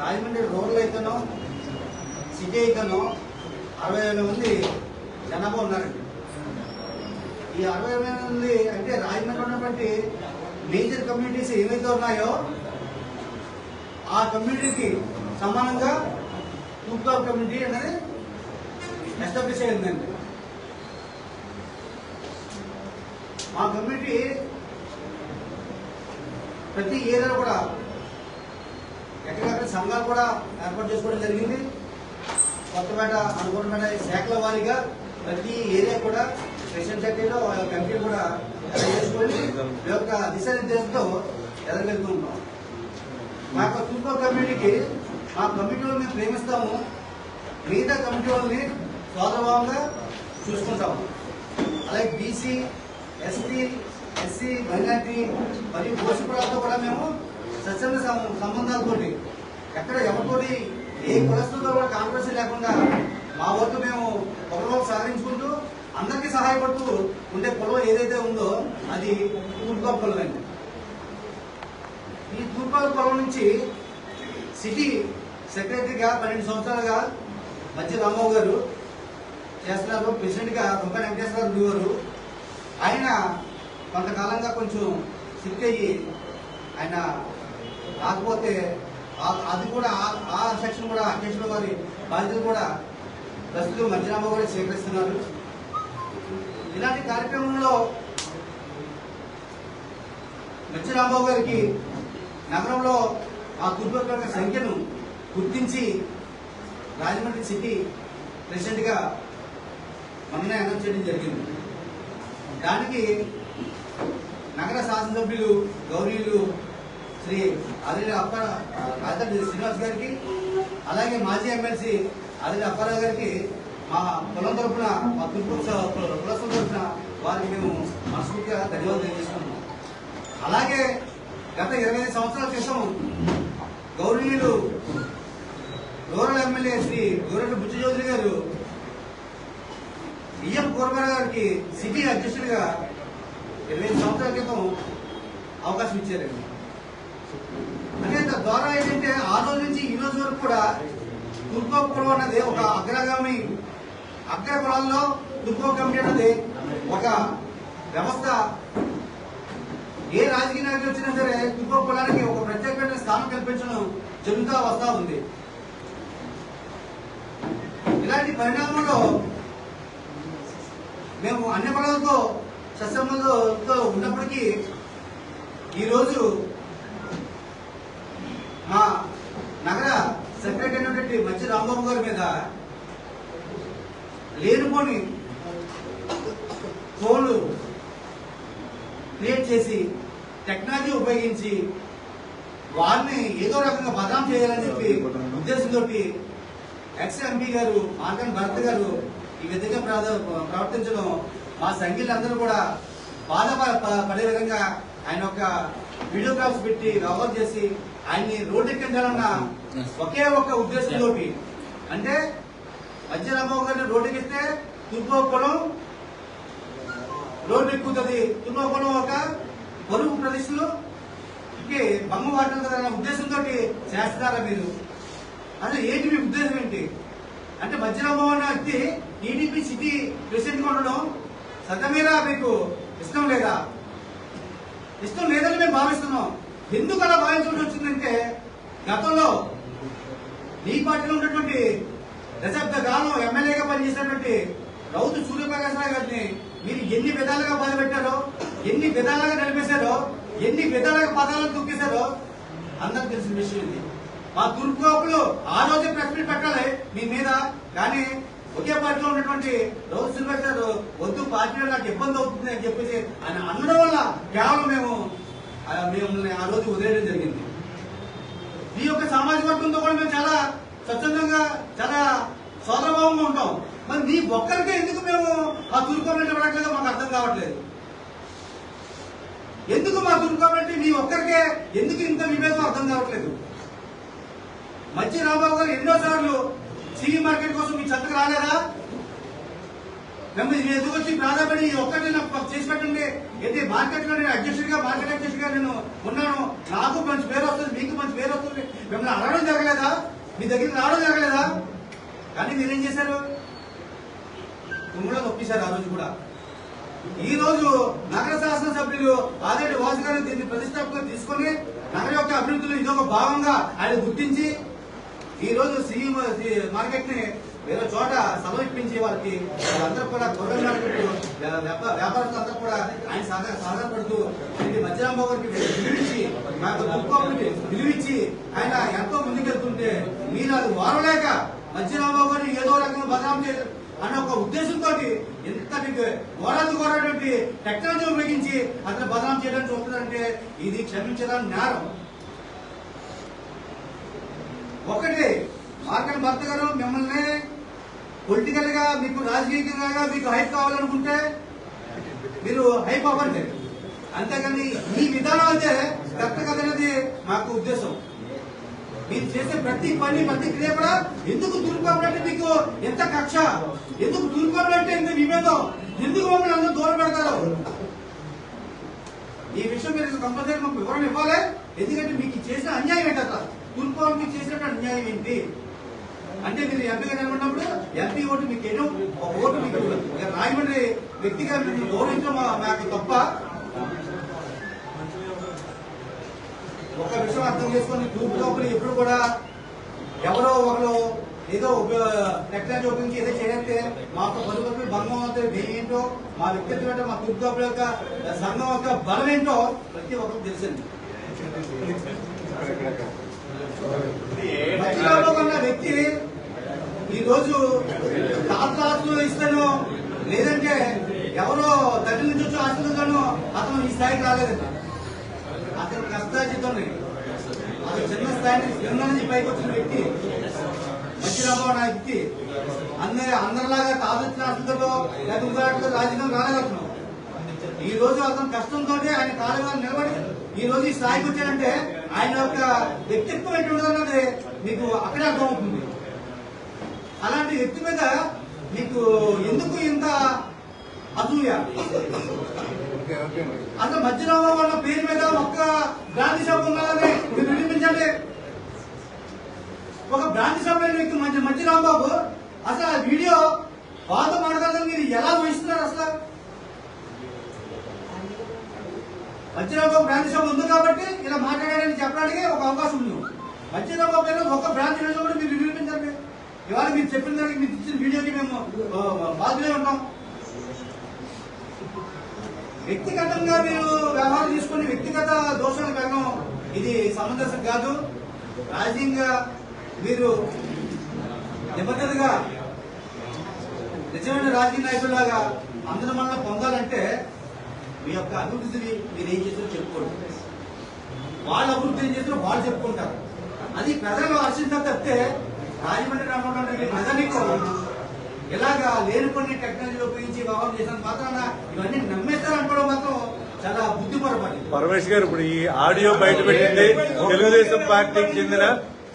Rajahmundry rural అయితేనో city అయితేనో అరవై వేల మంది జనాభా ఉన్నారండి. ఈ అరవై వేల మంది అంటే రాజమండ్రి ఉన్నటువంటి మేజర్ కమ్యూనిటీస్ ఏవైతే ఉన్నాయో ఆ కమ్యూనిటీకి సమానంగా తూర్పు కమ్యూనిటీ అనేది ఎస్టాబ్లిష్ అయిందండి. మా కమ్యూనిటీ ప్రతి ఏరియాలో కూడా సంఘాలు కూడా ఏర్పాటు చేసుకోవడం జరిగింది. కొత్తపేట అనుకున్నపేట శాఖల వారీగా ప్రతి ఏరియా కూడా స్పెషల్ సెక్రటరీలో కమిటీ కూడా చేసుకొని ఈ యొక్క దిశానిర్దేశంతో ఎదగలుగుతూ ఉంటాం మా యొక్క తూర్పు కమ్యూనిటీకి మా కమిటీలో మేము ప్రేమిస్తాము. మిగతా కమిటీ వాళ్ళని సోదరభావంగా చూసుకుంటాము. అలాగే బీసీ ఎస్టీ ఎస్సీ మైనార్టీ మరియు పోషకులతో కూడా మేము సత్సంగ సంబంధాలతోటి ఎక్కడ ఎవరితోటి ఏ కులస్తులతో కూడా కాంట్రవర్సీ లేకుండా మా వరకు మేము ఒకరిలో సహకరించుకుంటూ అందరికీ సహాయపడుతూ ఉండే కులం ఏదైతే ఉందో అది తూర్పు కులం అండి. ఈ తూర్పు కులం నుంచి సిటీ సెక్రటరీగా పన్నెండు సంవత్సరాలుగా మధ్య రాంబాబు గారు చేస్తున్నారు. ప్రెసిడెంట్గా దుంప వెంకటేశ్వర రెడ్డి గారు. ఆయన కొంతకాలంగా కొంచెం సిక్ అయ్యి ఆయన రాకపోతే అది కూడా ఆ- సెక్షన్ కూడా అధ్యక్షుల వారి బాధ్యతలు కూడా ప్రస్తుతం మధ్యరాంబాబు కూడా స్వీకరిస్తున్నారు. ఇలాంటి కార్యక్రమంలో మధ్యరాంబాబు గారికి నగరంలో ఆ కుటుంబ యొక్క సంఖ్యను గుర్తించి రాజమండ్రి సిటీ ప్రెసిడెంట్గా మొన్న అనౌన్స్ చేయడం జరిగింది. దానికి నగర శాసనసభ్యులు గౌరీలు శ్రీ అదిలి అప్ప రాజధాని శ్రీనివాస్ గారికి అలాగే మాజీ ఎమ్మెల్సీ అదిలి అప్పారావు గారికి మా కులం తరపున మా తూర్పు స- కులస్తుల తరపున వారికి మేము మనస్ఫూర్తిగా ధన్యవాదాలు తెలియజేస్తున్నాం అలాగే గత ఇరవై ఐదు సంవత్సరాల క్రితం గౌరవనీయులు రూరల్ ఎమ్మెల్యే శ్రీ గోరెడ్డి బుచ్చి గారు బియ్యం కూరమర గారికి సిటీ అధ్యక్షుడిగా ఇరవై ఐదు సంవత్సరాల క్రితం అవకాశం ఇచ్చారండి. అంటే ద్వారా ఏంటంటే ఆ రోజు నుంచి ఈ రోజు వరకు కూడా దుర్గోపురం అన్నది ఒక అగ్రగామి అగ్ర దుర్గో కమిటీ అన్నది ఒక వ్యవస్థ. ఏ రాజకీయ నాయకులు వచ్చినా సరే దుర్గో కులానికి ఒక ప్రత్యేకమైన స్థానం కల్పించడం జరుగుతూ వస్తా ఉంది. ఇలాంటి పరిణామంలో మేము అన్ని పనులతో సత్సంబంధంతో ఉన్నప్పటికీ ఈరోజు మా నగర సెక్రటరీ అయినటువంటి మంచి రాంబాబు గారి మీద లేనిపోని ఫోన్లు క్రియేట్ చేసి టెక్నాలజీ ఉపయోగించి వారిని ఏదో రకంగా బదనాం చేయాలని చెప్పి ఉద్దేశంతో ఎక్స్ ఎంపీ గారు మార్కన్ భరత్ గారు ఈ విధంగా ప్రవర్తించడం మా సంఘీయులందరూ కూడా బాధ ప- పడే విధంగా ఆయన ఒక వీడియోగ్రాఫ్స్ పెట్టి కవర్ చేసి ఆయన్ని రోడ్డు ఎక్కించాలన్న ఒకే ఒక ఉద్దేశంతో అంటే మధ్య రాంబాబు గారిని రోడ్డు తూర్పు కులం రోడ్డు ఎక్కుతుంది. తూర్పు కులం ఒక పొరుగు ప్రదేశంలో ఇంకే బొమ్మ వాడటం కదా అన్న ఉద్దేశంతో చేస్తున్నారా మీరు? అసలు ఏంటి మీ ఉద్దేశం ఏంటి? అంటే మధ్యరాంబాబు అన్న వ్యక్తి టీడీపీ సిటీ ప్రెసిడెంట్గా ఉండడం సత్యమీరా మీకు ఇష్టం లేదా? ఇష్టం లేదని మేము భావిస్తున్నాం. ఎందుకు అలా భావించాల్సి వచ్చిందంటే గతంలో మీ పార్టీలో ఉన్నటువంటి దశాబ్ద కాలం ఎమ్మెల్యేగా పనిచేసినటువంటి రౌతు సూర్యప్రకాశ్ రావు గారిని మీరు ఎన్ని విధాలుగా బాధపెట్టారో ఎన్ని విధాలుగా నిలిపేశారో ఎన్ని విధాలుగా పదాలను తొక్కేశారో అందరికి తెలిసిన విషయం ఇది. మా తూర్పు కాపులు ఆ రోజే ప్రెస్ మీట్ పెట్టాలి మీ మీద కానీ ఒకే పార్టీలో ఉన్నటువంటి రౌతు సూర్యప్రకాశ్ గారు వద్దు పార్టీలో నాకు ఇబ్బంది అవుతుంది అని చెప్పేసి ఆయన అనడం వల్ల కేవలం మేము మిమ్మల్ని ఆ రోజు వదిలేయడం జరిగింది. ఈ యొక్క సామాజిక వర్గంతో కూడా మేము చాలా స్వచ్ఛందంగా చాలా సోదరభావంగా ఉంటాం. మరి నీ ఒక్కరికే ఎందుకు మేము ఆ తూర్పు కమ్యూనిటీ ఇవ్వట్లేదో మాకు అర్థం కావట్లేదు. ఎందుకు మా తూర్పు కమ్యూనిటీ మీ ఒక్కరికే ఎందుకు ఇంత విభేదం అర్థం కావట్లేదు? మంచి రాంబాబు గారు ఎన్నో సార్లు సిఈ మార్కెట్ కోసం మీ చెత్తకు రాలేదా? నేను ఎందుకు వచ్చి ప్రాధాన్యపడి ఒక్కటి నాకు చేసి పెట్టండి. ఏంటి మార్కెట్లో నేను అధ్యక్షుడిగా మార్కెట్ అధ్యక్షుడిగా నేను ఉన్నాను. నాకు మంచి పేరు వస్తుంది మీకు మంచి పేరు వస్తుంది. మిమ్మల్ని అడగడం జరగలేదా? మీ దగ్గరికి రావడం జరగలేదా? కానీ మీరేం చేశారు? తుమ్ములో నొప్పిశారు ఆ రోజు కూడా. ఈ రోజు నగర శాసనసభ్యులు ఆదిరెడ్డి వాసు గారు దీన్ని ప్రతిష్టాపకం తీసుకొని నగర యొక్క అభివృద్ధిలో ఇదొక భాగంగా ఆయన గుర్తించి ఈ రోజు సి మార్కెట్ని వేరే చోట సమర్పించి వాళ్ళకి వాళ్ళందరూ కూడా గొర్రెల మార్కెట్ వ్యాపారస్తులందరూ కూడా ఆయన సహకార సహకారపడుతూ ఇది మధ్యరాంబాబు గారికి పిలిపించి మాకు దుఃఖానికి పిలిపించి ఆయన ఎంతో ముందుకెళ్తుంటే మీరు అది వారలేక మధ్యరాంబాబు గారిని ఏదో రకంగా బదనాం చేయడం అన్న ఒక ఉద్దేశంతో ఇంతటి ఘోరాలు ఘోరటువంటి టెక్నాలజీ ఉపయోగించి అతను బదనాం చేయడానికి చూస్తున్నారంటే ఇది క్షమించడం నేరం. ఒకటి మార్కెట్ భర్త గారు మిమ్మల్ని పొలిటికల్గా మీకు రాజకీయంగా మీకు హైప్ కావాలనుకుంటే మీరు హైప్ అవ్వండి. అంతేగాని ఈ విధానం అయితే కరెక్ట్ కదనేది మాకు ఉద్దేశం. మీరు చేసే ప్రతి పని ప్రతి క్రియ కూడా ఎందుకు దుర్కోవాలంటే మీకు ఎంత కక్ష? ఎందుకు దుర్కోవాలంటే ఎంత విభేదం? ఎందుకు మమ్మల్ని అందరూ దూరం పెడతారు? ఈ విషయం మీరు కంపల్సరీ మాకు వివరణ ఇవ్వాలి. ఎందుకంటే మీకు చేసిన అన్యాయం ఏంటంట తూర్పు మీకు చేసిన అన్యాయం ఏంటి? అంటే మీరు ఎంపీగా నిలబడినప్పుడు ఎంపీ ఓటు మీకు ఎన్నో ఒక ఓటు మీకు రాయమండ్రి వ్యక్తిగా మీరు గౌరవించడం మా- మాకు తప్ప ఒక విషయం అర్థం చేసుకొని గ్రూప్ లోపల ఎప్పుడు కూడా ఎవరో ఒకరు ఏదో టెక్నాలజీ ఉపయోగించి ఏదో చేస్తే మాకు బతుకు భంగం అవుతుంది. ఏంటో మా వ్యక్తిత్వం ఏంటో మా తూర్పు లోపల యొక్క సంఘం యొక్క బలం ఏంటో ప్రతి ఒక్కరికి తెలిసింది మధ్యలో ఉన్న వ్యక్తి రోజు రోజు తాత్రాత్తులు ఇస్తాను. లేదంటే ఎవరో దగ్గర నుంచి వచ్చి ఆశలుగాను అతను ఈ స్థాయికి రాలేదండి అతను కష్టాజితం అతను చిన్న స్థాయి చిన్న నుంచి పైకి వచ్చిన వ్యక్తి మధ్యరాబాబు నా వ్యక్తి. అందరి అందరిలాగా తాదొచ్చిన ఆశలతో లేకపోతే రాజకీయం రాలేదు ఈ రోజు అతను కష్టంతో ఆయన కాలుగా నిలబడి ఈ రోజు ఈ స్థాయికి వచ్చాడంటే ఆయన యొక్క వ్యక్తిత్వం ఎటువంటి అన్నది మీకు అక్కడే అర్థమవుతుంది. అలాంటి వ్యక్తి మీద మీకు ఎందుకు ఇంత అసూయ? అసలు మధ్యరామ వాళ్ళ పేరు మీద ఒక్క బ్రాంతి షాప్ ఉన్నదని మీరు నిరూపించండి. ఒక బ్రాంతి షాప్ లేని వ్యక్తి మంచి మంచి రాంబాబు అసలు ఆ వీడియో వాళ్ళతో మాట్లాడాలని మీరు ఎలా ఊహిస్తున్నారు అసలు? మధ్యరాంబాబు బ్రాంతి షాప్ ఉంది కాబట్టి ఇలా మాట్లాడాలని చెప్పడానికి ఒక అవకాశం ఉంది. మధ్యరాంబాబు పేరు ఒక కూడా మీరు ఇవాళ మీరు చెప్పిన దానికి మీరు ఇచ్చిన వీడియోకి మేము ఆ, బాధ్యులే ఉంటాం వ్యక్తిగతంగా మీరు వ్యవహారం తీసుకుని వ్యక్తిగత దోషాలు కారణం ఇది సమంజసం కాదు. రాజకీయంగా మీరు నిబద్ధతగా నిజమైన రాజకీయ నాయకులాగా అందరి వల్ల పొందాలంటే మీ యొక్క అభివృద్ధిని మీరు ఏం చేస్తారో చెప్పుకోండి. వాళ్ళ అభివృద్ధి ఏం చేస్తారో వాళ్ళు చెప్పుకుంటారు. అది ప్రజలు హర్షించాలి తప్పితే రాజమండ్రి రామోహన్ ప్రజానీకం ఇలాగా లేని కొన్ని టెక్నాలజీ ఉపయోగించి వ్యవహారం చేసిన మాత్రాన ఇవన్నీ నమ్మేస్తారు అనుకోవడం మాత్రం చాలా బుద్ధి పొరపాటు పరమేష్ గారు ఇప్పుడు ఈ ఆడియో బయట పెట్టింది. తెలుగుదేశం పార్టీకి చెందిన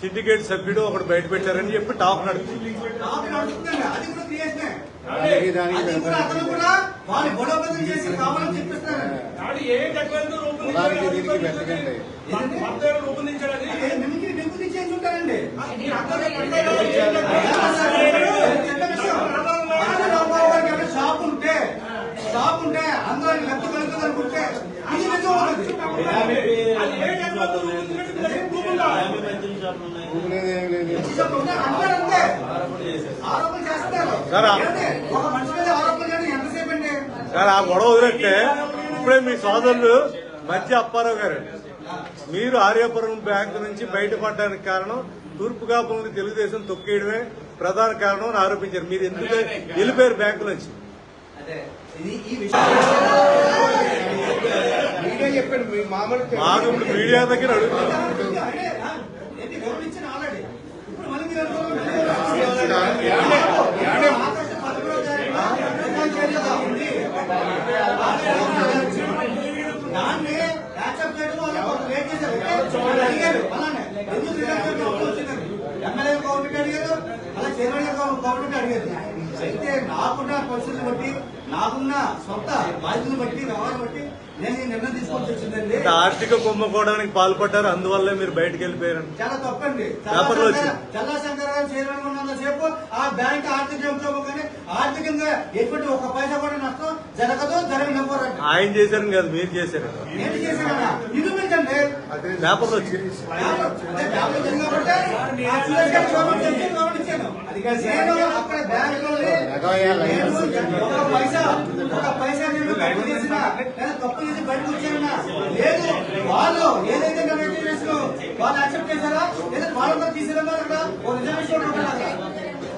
సిండికేట్ సభ్యుడు ఒకడు బయట పెట్టారని చెప్పి టాక్ నడుస్తుంది నాకు నడుస్తుందండి అది కూడా క్రియేషనే. దానికి దానికి అది కూడా అతను కూడా వాళ్ళు గొడవబద్దలు చేసి కావాలని చెప్పిస్తారండి నాడు ఏ టెక్నాలజీ ఉదాహరణకి దీనికి పెట్టకండి. రూపొందించాడు రూపొందించాడని అదే మిమిక్రీ మిమిక్రీ చేసి ఉంటారండి మీరు అందరూ పెట్టారు, ఏం టెక్నాలజీ? షాప్ ఉంటే షాప్ ఉంటే అందరూ లెక్క కలుగుతుంది అనుకుంటే ఇది నిజం అవుతుంది అది ఏ టెక్నాలజీ రూపొందించాడు మీరు ఏం ప్రూఫ్ ఉందా? ఊరు లేదు ఏం లేదు నిజం ఉంటే అందరూ అంతే ఆరోపణ చేస్తారు సార్, ఆ- ఏంటి? ఒక మనిషి మీద ఆరోపణ చేయడం ఎంతసేపు అండి కానీ ఆ గొడవ వదిలేస్తే ఇప్పుడే మీ సోదరులు మధ్య అప్పారావు గారు. మీరు ఆర్యపురం బ్యాంకు నుంచి బయటపడడానికి కారణం తూర్పు కాపులను తెలుగుదేశం తొక్కేయడమే ప్రధాన కారణం అని ఆరోపించారు. మీరు ఎందుకు వెళ్ళిపోయారు బ్యాంకు నుంచి? మామూలు మాకు ఇప్పుడు మీడియా దగ్గర అడుగుతున్నారు అంటే, ఆ, ఏంటి గౌరవించిన ఆల్రెడీ ఇప్పుడు మళ్ళీ మీరు అనుకోవాలి ఆగస్టు పదమూడవ తారీఖున ప్రధాన చర్యగా ఉంది. దాన్ని యాక్సెప్ట్ చేయడం వల్ల ఒక రేట్ చేశారు వాళ్ళు అడిగారు అలానే ఎందుకు రిజల్ట్ వచ్చిందని ఎమ్మెల్యే గవర్నమెంట్ అడిగారు అలా చైర్మన్ గవర్నమెంట్ అడిగారు అయితే నాకున్న పరిస్థితులు బట్టి నాకున్న సొంత బాధ్యతలు బట్టి వ్యవహారం బట్టి ఆర్థిక కుంభకోణానికి పాల్పడ్డారు అందువల్లే మీరు బయటకు వెళ్ళిపోయారు. చాలా తప్పండి. పేపర్లో వచ్చింది. చల్లా శంకర్ గారు చైర్మన్ ఉన్నంత సేపు ఆ బ్యాంక్ ఆర్థిక ఆర్థికంగా ఎటువంటి ఒక పైసా కూడా నష్టం జరగదు జరగనివ్వరండి ఆయన చేశారని కాదు మీరు చేశారు. నేను చేసిన నిరూపించండి పేపర్లో వచ్చింది. అక్కడ ఒక పైసా ఒక పైసా తప్పు చేసిన నేను తప్పు చేసి బయటకు వచ్చానా లేదు వాళ్ళు ఏదైతే వాళ్ళు యాక్సెప్ట్ చేశారా? లేదా వాళ్ళు కూడా అక్కడ ఒక రిజర్వేషన్ ఉంటారు అక్కడ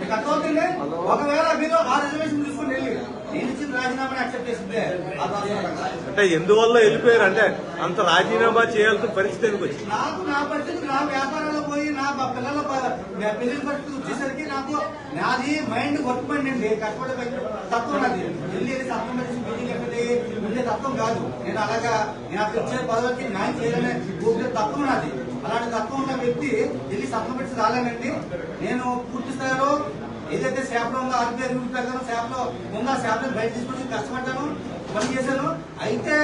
మీకు అర్థమవుతుంది? ఒకవేళ మీరు ఆ రిజర్వేషన్ తీసుకుని వెళ్ళి అంటే ఎందువల్ల వెళ్ళిపోయారు? అంటే అంత రాజీనామా చేయాల్సిన పరిస్థితి ఎందుకు వచ్చింది? నాకు నా పరిస్థితి నా వ్యాపారంలో మా పిల్లల పెళ్ళి నా పరిస్థితి వచ్చేసరికి నాకు నాది మైండ్ వర్క్ మైండ్ తత్వం నాది వెళ్ళి వెళ్ళి తత్వం పెట్టేసి మీటింగ్ ఎక్కడి ఉండే తత్వం కాదు. నేను అలాగా నేను అక్కడ వచ్చే పదవికి న్యాయం చేయాలనే ఊపిరి తత్వం నాది అలాంటి తత్వం ఉన్న వ్యక్తి వెళ్ళి సత్వం పెట్టి రాలేనండి. నేను పూర్తి స్థాయిలో ఏదైతే శాపలో ఉందో ఆర్బీఐ రూల్ ప్రకారం శాపలో ఉందో శాపలో బయట తీసుకొచ్చి కష్టపడ్డాను పని చేశాను. అయితే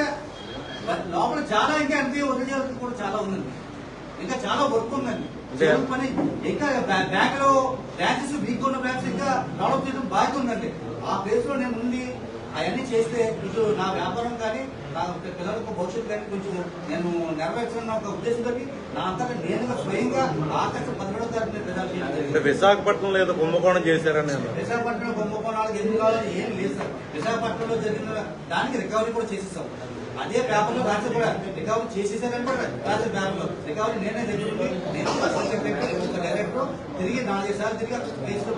లోపల చాలా ఇంకా ఎంపీ వదిలేయాల్సింది కూడా చాలా ఉందండి. ఇంకా చాలా వర్క్ ఉందండి. పని ఇంకా బ్యా- బ్యాంక్లో బ్రాంచెస్ వీక్ ఉన్న బ్రాంచెస్ ఇంకా డెవలప్ చేయడం బాధ్యత ఉందండి ఆ ప్లేస్లో నేను ఉండి అవన్నీ చేస్తే నా వ్యాపారం కానీ నా పిల్లలకు భవిష్యత్తు కానీ కొంచెం నేను నెరవేర్చిన ఒక ఉద్దేశంతో నా అంతటా నేనుగా స్వయంగా ఆకర్షణ పదిహేడో తారీఖు. విశాఖపట్నంలో ఏదో కుంభకోణం చేశారని. విశాఖపట్నం కుంభకోణాలకు ఎందుకు కావాలని ఏం లేదు సార్ విశాఖపట్నంలో జరిగిన దానికి రికవరీ కూడా చేసేసాం అదే పేపర్లో రాసి కూడా. రికవరీ చేసేసారని కూడా రాసే పేపర్లో. రికవరీ నేనే దగ్గరుండి నేను ఒక డైరెక్టర్ తిరిగి నాలుగైదు సార్లు తిరిగి కేసులో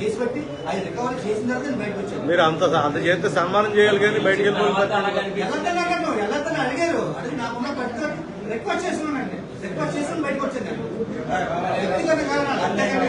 కేసు పెట్టి అది రికవరీ చేసిన తర్వాత నేను బయటకు వచ్చాను. మీరు అంత అంత చేస్తే సన్మానం చేయాలి కానీ బయటకు వెళ్ళిపోయి ఎల్లతన్నా అడిగారు? అడిగి నాకున్న పట్టుకొని రిక్వెస్ట్ చేస్తున్నానండి. రిక్వెస్ట్ చేసి బయటకు వచ్చాను నేను. వ్యక్తిగత కారణాలు అంతేగాని